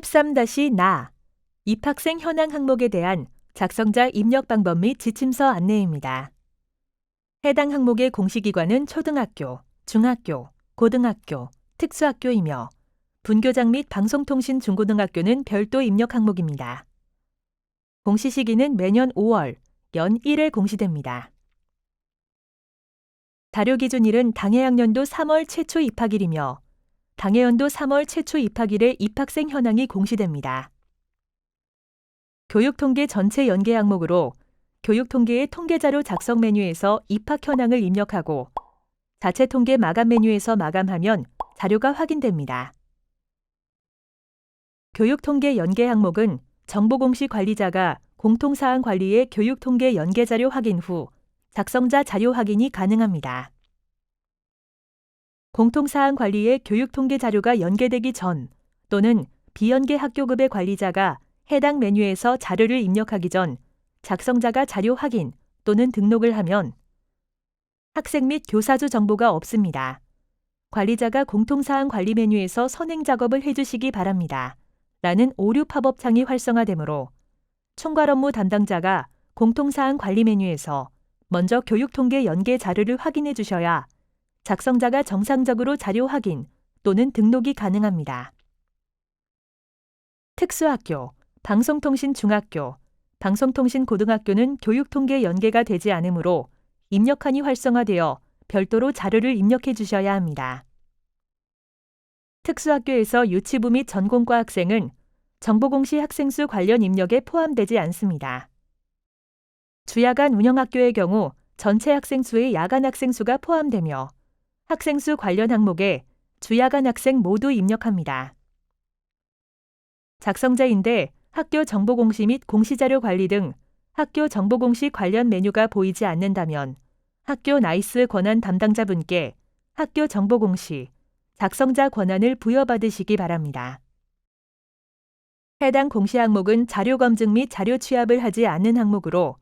13-나 입학생 현황 항목에 대한 작성자 입력 방법 및 지침서 안내입니다. 해당 항목의 공시기관은 초등학교, 중학교, 고등학교, 특수학교이며 분교장 및 방송통신 중고등학교는 별도 입력 항목입니다. 공시 시기는 매년 5월, 연 1회 공시됩니다. 다료 기준 일은 당해 학년도 3월 최초 입학일이며 당해연도 3월 최초 입학일에 입학생 현황이 공시됩니다. 교육통계 전체 연계 항목으로 교육통계의 통계자료 작성 메뉴에서 입학 현황을 입력하고 자체 통계 마감 메뉴에서 마감하면 자료가 확인됩니다. 교육통계 연계 항목은 정보공시 관리자가 공통사항 관리의 교육통계 연계 자료 확인 후 작성자 자료 확인이 가능합니다. 공통사항 관리의 교육 통계 자료가 연계되기 전 또는 비연계 학교급의 관리자가 해당 메뉴에서 자료를 입력하기 전 작성자가 자료 확인 또는 등록을 하면 학생 및 교사주 정보가 없습니다. 관리자가 공통사항 관리 메뉴에서 선행 작업을 해주시기 바랍니다. 라는 오류 팝업 창이 활성화되므로 총괄 업무 담당자가 공통사항 관리 메뉴에서 먼저 교육 통계 연계 자료를 확인해 주셔야 작성자가 정상적으로 자료 확인 또는 등록이 가능합니다. 특수학교, 방송통신 중학교, 방송통신 고등학교는 교육통계 연계가 되지 않으므로 입력한이 활성화되어 별도로 자료를 입력해 주셔야 합니다. 특수학교에서 유치부 및 전공과 학생은 정보공시 학생수 관련 입력에 포함되지 않습니다. 주야간 운영학교의 경우 전체 학생 수의 야간 학생 수가 포함되며 학생 수 관련 항목에 주야간 학생 모두 입력합니다. 작성자인데 학교 정보공시 및 공시자료 관리 등 학교 정보공시 관련 메뉴가 보이지 않는다면 학교 나이스 권한 담당자분께 학교 정보공시, 작성자 권한을 부여받으시기 바랍니다. 해당 공시 항목은 자료 검증 및 자료 취합을 하지 않는 항목으로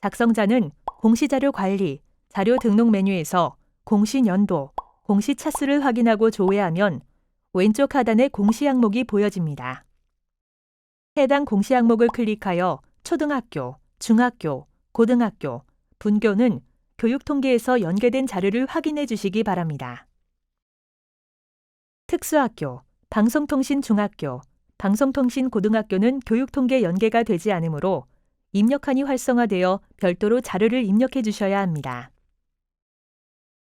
작성자는 공시자료 관리, 자료 등록 메뉴에서 공시 연도, 공시 차수를 확인하고 조회하면 왼쪽 하단에 공시 항목이 보여집니다. 해당 공시 항목을 클릭하여 초등학교, 중학교, 고등학교, 분교는 교육통계에서 연계된 자료를 확인해 주시기 바랍니다. 특수학교, 방송통신 중학교, 방송통신 고등학교는 교육통계 연계가 되지 않으므로 입력한이 활성화되어 별도로 자료를 입력해 주셔야 합니다.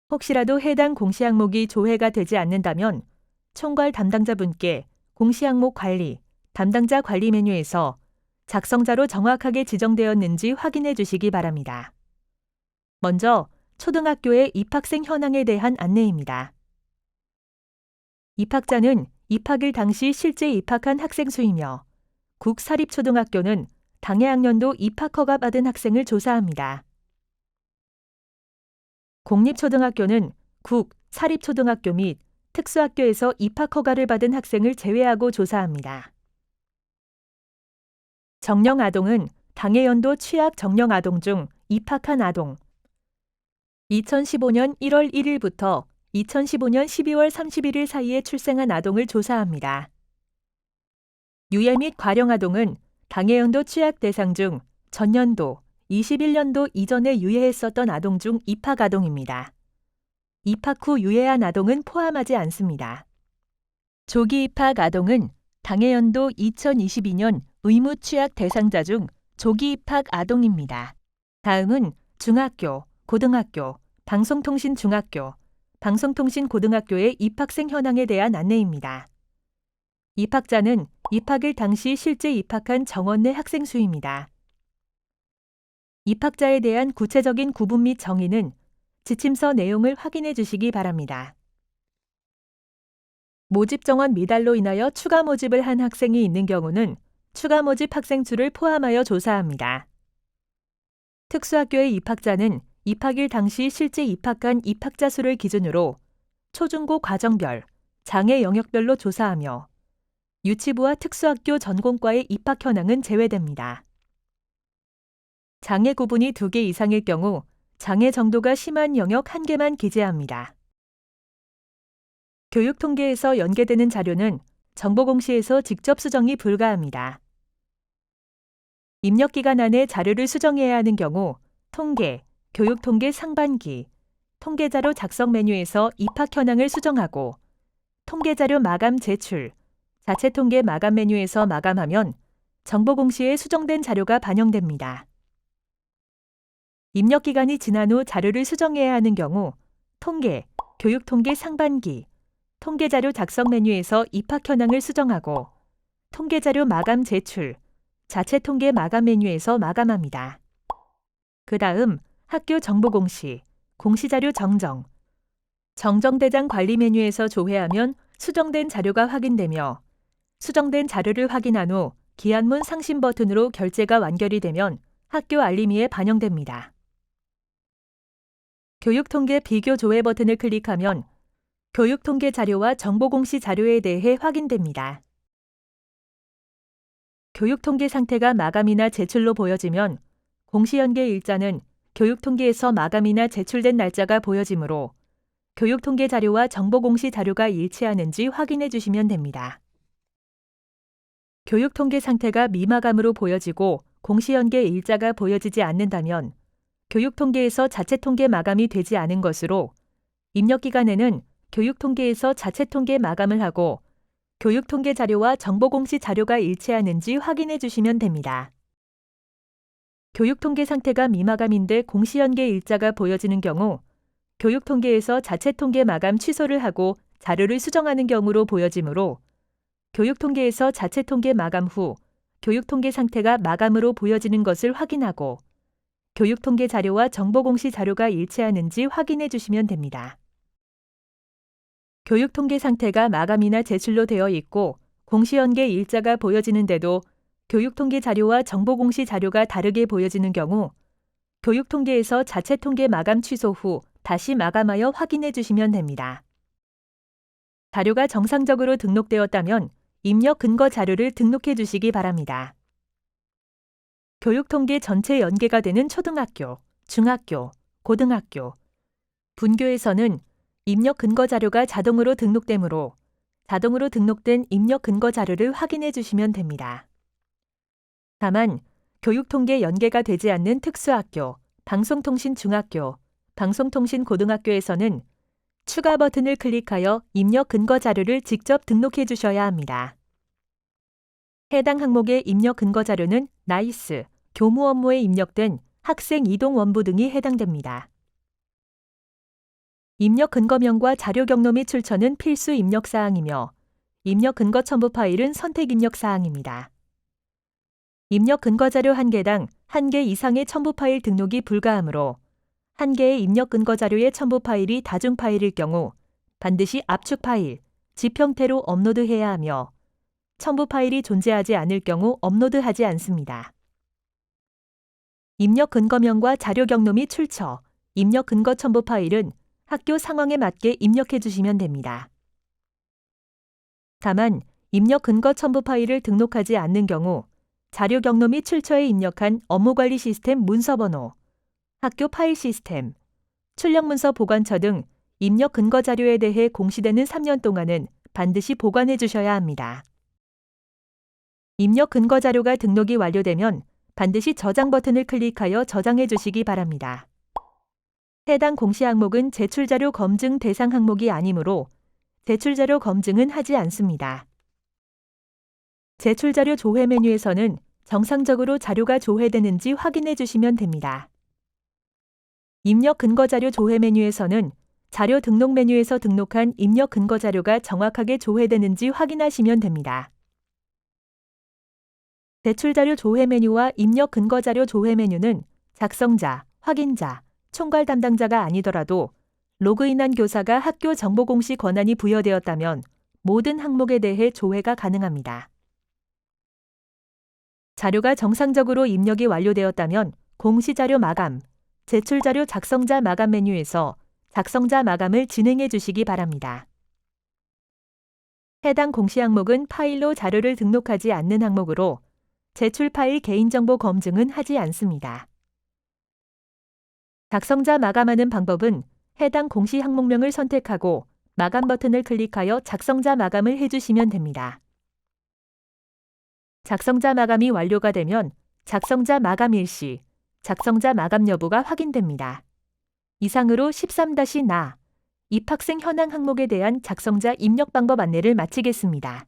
혹시라도 해당 공시 항목이 조회가 되지 않는다면 총괄 담당자분께 공시 항목 관리, 담당자 관리 메뉴에서 작성자로 정확하게 지정되었는지 확인해 주시기 바랍니다. 먼저 초등학교의 입학생 현황에 대한 안내입니다. 입학자는 입학일 당시 실제 입학한 학생 수이며 국사립초등학교는 당해 학년도 입학 허가 받은 학생을 조사합니다. 공립초등학교는 국, 사립초등학교 및 특수학교에서 입학 허가를 받은 학생을 제외하고 조사합니다. 정령 아동은 당해 연도 취약 정령 아동 중 입학한 아동 2015년 1월 1일부터 2015년 12월 31일 사이에 출생한 아동을 조사합니다. 유예 및 과령 아동은 당해 연도 취약 대상 중 전년도 21년도 이전에 유예했었던 아동 중 입학 아동입니다. 입학 후 유예한 아동은 포함하지 않습니다. 조기 입학 아동은 당해 연도 2022년 의무 취약 대상자 중 조기 입학 아동입니다. 다음은 중학교, 고등학교, 방송통신 중학교, 방송통신 고등학교의 입학생 현황에 대한 안내입니다. 입학자는 입학일 당시 실제 입학한 정원 내 학생 수입니다. 입학자에 대한 구체적인 구분 및 정의는 지침서 내용을 확인해 주시기 바랍니다. 모집 정원 미달로 인하여 추가 모집을 한 학생이 있는 경우는 추가 모집 학생 수를 포함하여 조사합니다. 특수학교의 입학자는 입학일 당시 실제 입학한 입학자 수를 기준으로 초중고 과정별, 장애 영역별로 조사하며 유치부와 특수학교 전공과의 입학 현황은 제외됩니다. 장애 구분이 두개 이상일 경우 장애 정도가 심한 영역 한 개만 기재합니다. 교육 통계에서 연계되는 자료는 정보 공시에서 직접 수정이 불가합니다. 입력 기간 안에 자료를 수정해야 하는 경우 통계, 교육 통계 상반기, 통계자료 작성 메뉴에서 입학 현황을 수정하고 통계자료 마감 제출, 자체 통계 마감 메뉴에서 마감하면 정보 공시에 수정된 자료가 반영됩니다. 입력 기간이 지난 후 자료를 수정해야 하는 경우 통계, 교육통계 상반기, 통계자료 작성 메뉴에서 입학 현황을 수정하고 통계자료 마감 제출, 자체 통계 마감 메뉴에서 마감합니다. 그 다음 학교 정보 공시, 공시자료 정정, 정정대장 관리 메뉴에서 조회하면 수정된 자료가 확인되며 수정된 자료를 확인한 후 기한문 상심 버튼으로 결제가 완결이 되면 학교 알림이에 반영됩니다. 교육통계 비교 조회 버튼을 클릭하면 교육통계 자료와 정보공시 자료에 대해 확인됩니다. 교육통계 상태가 마감이나 제출로 보여지면 공시연계 일자는 교육통계에서 마감이나 제출된 날짜가 보여지므로 교육통계 자료와 정보공시 자료가 일치하는지 확인해 주시면 됩니다. 교육통계 상태가 미마감으로 보여지고 공시연계 일자가 보여지지 않는다면 교육통계에서 자체 통계 마감이 되지 않은 것으로 입력 기간에는 교육통계에서 자체 통계 마감을 하고 교육통계 자료와 정보공시 자료가 일치하는지 확인해 주시면 됩니다. 교육통계 상태가 미마감인데 공시연계 일자가 보여지는 경우 교육통계에서 자체 통계 마감 취소를 하고 자료를 수정하는 경우로 보여지므로 교육통계에서 자체 통계 마감 후 교육통계 상태가 마감으로 보여지는 것을 확인하고 교육통계 자료와 정보공시 자료가 일치하는지 확인해 주시면 됩니다. 교육통계 상태가 마감이나 제출로 되어 있고 공시연계 일자가 보여지는데도 교육통계 자료와 정보공시 자료가 다르게 보여지는 경우 교육통계에서 자체 통계 마감 취소 후 다시 마감하여 확인해 주시면 됩니다. 자료가 정상적으로 등록되었다면 입력 근거 자료를 등록해 주시기 바랍니다. 교육통계 전체 연계가 되는 초등학교, 중학교, 고등학교, 분교에서는 입력 근거 자료가 자동으로 등록되므로 자동으로 등록된 입력 근거 자료를 확인해 주시면 됩니다. 다만 교육통계 연계가 되지 않는 특수학교, 방송통신 중학교, 방송통신 고등학교에서는 추가 버튼을 클릭하여 입력 근거 자료를 직접 등록해 주셔야 합니다. 해당 항목의 입력 근거 자료는 나이스, 교무 업무에 입력된 학생 이동 원부 등이 해당됩니다. 입력 근거명과 자료 경로 및 출처는 필수 입력 사항이며 입력 근거 첨부 파일은 선택 입력 사항입니다. 입력 근거 자료 1개당 1개 이상의 첨부 파일 등록이 불가하므로 1개의 입력 근거 자료의 첨부 파일이 다중 파일일 경우 반드시 압축 파일, 집 형태로 업로드해야 하며 첨부 파일이 존재하지 않을 경우 업로드하지 않습니다. 입력 근거명과 자료 경로 및 출처, 입력 근거 첨부 파일은 학교 상황에 맞게 입력해 주시면 됩니다. 다만 입력 근거 첨부 파일을 등록하지 않는 경우 자료 경로 및 출처에 입력한 업무관리 시스템 문서 번호, 학교 파일 시스템, 출력 문서 보관처 등 입력 근거 자료에 대해 공시되는 3년 동안은 반드시 보관해 주셔야 합니다. 입력 근거 자료가 등록이 완료되면 반드시 저장 버튼을 클릭하여 저장해 주시기 바랍니다. 해당 공시 항목은 제출자료 검증 대상 항목이 아니므로 제출자료 검증은 하지 않습니다. 제출자료 조회 메뉴에서는 정상적으로 자료가 조회되는지 확인해 주시면 됩니다. 입력 근거 자료 조회 메뉴에서는 자료 등록 메뉴에서 등록한 입력 근거 자료가 정확하게 조회되는지 확인하시면 됩니다. 제출 자료 조회 메뉴와 입력 근거 자료 조회 메뉴는 작성자, 확인자, 총괄 담당자가 아니더라도 로그인한 교사가 학교 정보 공시 권한이 부여되었다면 모든 항목에 대해 조회가 가능합니다. 자료가 정상적으로 입력이 완료되었다면 공시 자료 마감, 제출 자료 작성자 마감 메뉴에서 작성자 마감을 진행해 주시기 바랍니다. 해당 공시 항목은 파일로 자료를 등록하지 않는 항목으로 제출 파일 개인정보 검증은 하지 않습니다. 작성자 마감하는 방법은 해당 공시 항목명을 선택하고 마감 버튼을 클릭하여 작성자 마감을 해주시면 됩니다. 작성자 마감이 완료가 되면 작성자 마감 일시, 작성자 마감 여부가 확인됩니다. 이상으로 13-나 입학생 현황 항목에 대한 작성자 입력 방법 안내를 마치겠습니다.